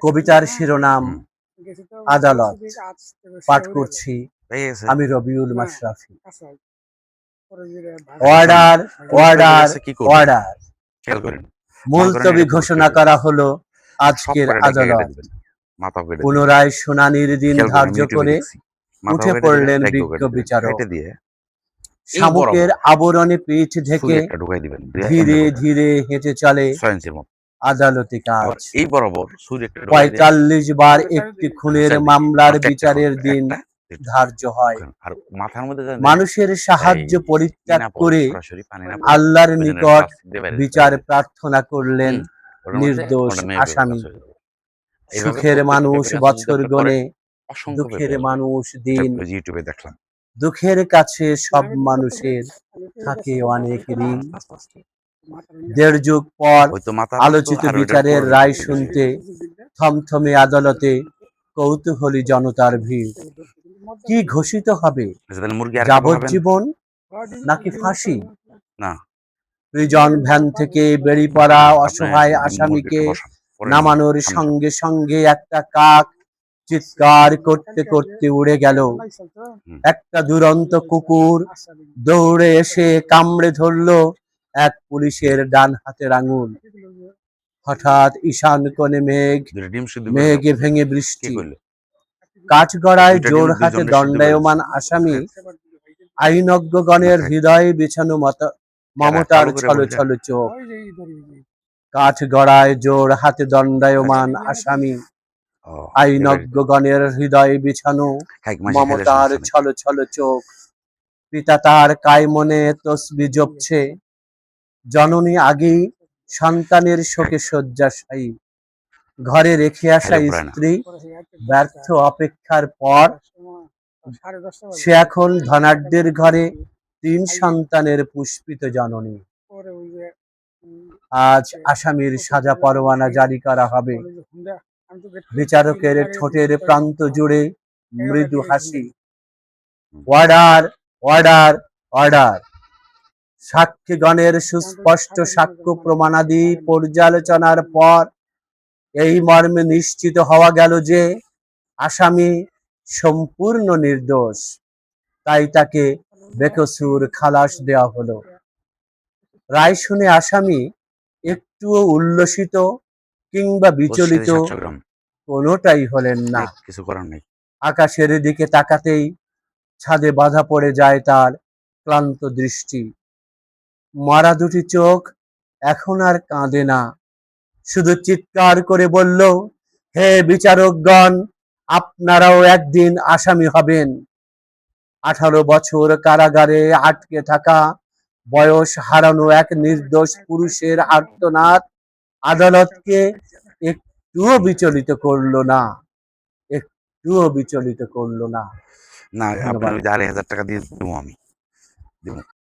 কবিতার শিরোনাম আদালত। পাঠ করছি আমি রবিউল হ্যাঁ। মাশরাফি আচ্ছা। Order order? অর্ডার মুলতবি ঘোষণা করা হলো আজকের আদালত। পুনরায় শুনানির দিন ধার্য করে। উঠে পড়লেন বিজ্ঞ বিচারক। শামুকের আবরণে পিঠ ঢেকে ধীরে ধীরে হেঁটে চলে। আদালতি কাজ। এই বরাবর পঁয়তাল্লিশ বার একটি খুনের মামলার একটা একটা বিচারের দিন ধার্য হয়। মাথার মধ্যে মানুষের সাহায্য পরিত্যাগ করে আল্লাহর নিকট বিচার প্রার্থনা করলেন নির্দোষ আসামি। সুখের মানুষ বছর গণে দুঃখের মানুষ দিন ইউটিউবে দেখলাম। দুঃখের কাছে সব মানুষের থাকে অনেক ঋণ। দেড় যুগ পর আলোচিত বিচারের রায় শুনতে থমথমে আদালতে কৌতূহলী জনতার ভিড়। কি ঘোষিত হবে? যাবজ্জীবন নাকি ফাঁসি? না। প্রিজন ভ্যান থেকে বেরিয়ে পড়া অসহায় আসামিকে নামানোর সঙ্গে সঙ্গে একটা কাক চিৎকার করতে করতে উড়ে গেল। একটা দুরন্ত কুকুর দৌড়ে এসে কামড়ে ধরলো। এক পুলিশের ডান হাতের আঙুল। হঠাৎ ঈশান কোণে মেঘ মেঘে ভেঙে বৃষ্টি? কাঠগড়ায় জোর হাতে দুজনে সিদ্ধ করে দণ্ডায়মান দিছে। আসামি আইনজ্ঞগণের হৃদয়ে বিছানো মত মমতার ছল ছল চোখ। কাঠগড়ায় জোর হাতে দণ্ডায়মান আসামি। আইনজ্ঞগণের হৃদয়ে বিছানো মমতার ছল ছল চোখ। পিতা তার কায়মনে তসবি জপছে। জননী আগেই সন্তানের শোকে শয্যাশায়ী। ঘরে রেখে আসা। স্ত্রী ব্যর্থ অপেক্ষার পর সে এখন ধনাঢ্যের ঘরে তিন সন্তানের পুষ্পিত জননী। আজ আসামির সাজা পরোয়ানা জারি করা হবে। বিচারকের ঠোঁটের প্রান্ত জুড়ে মৃদু হাসি। Order order order. সাক্ষীগণের সুস্পষ্ট সাক্ষ্য প্রমাণাদি পর্যালোচনার পর এই মর্মে নিশ্চিত হওয়া গেল যে আসামি সম্পূর্ণ নির্দোষ। তাই তাকে বেকসুর খালাস দেওয়া হলো। রায় শুনে আসামি একটুও উল্লসিত কিংবা বিচলিত বছরে 700 গ্রাম। কোনোটাই হলেন না। কিছু করার নেই। আকাশের দিকে তাকাতেই ছাদে বাধা পড়ে যায় তার ক্লান্ত দৃষ্টি। মারা দুটি চোখ এখন আর কাঁদে না। শুধু চিৎকার করে বলল হে বিচারকগণ আপনারাও একদিন আসামি হবেন। আঠারো বছর কারাগারে আটকে থাকা বয়স হারানো এক নির্দোষ পুরুষের আর্তনাদ আদালতকে একটুও বিচলিত করল না। একটুও বিচলিত করল না। না। আপনার আড়াই হাজার টাকা দিয়ে দেবো আমি। দেবো।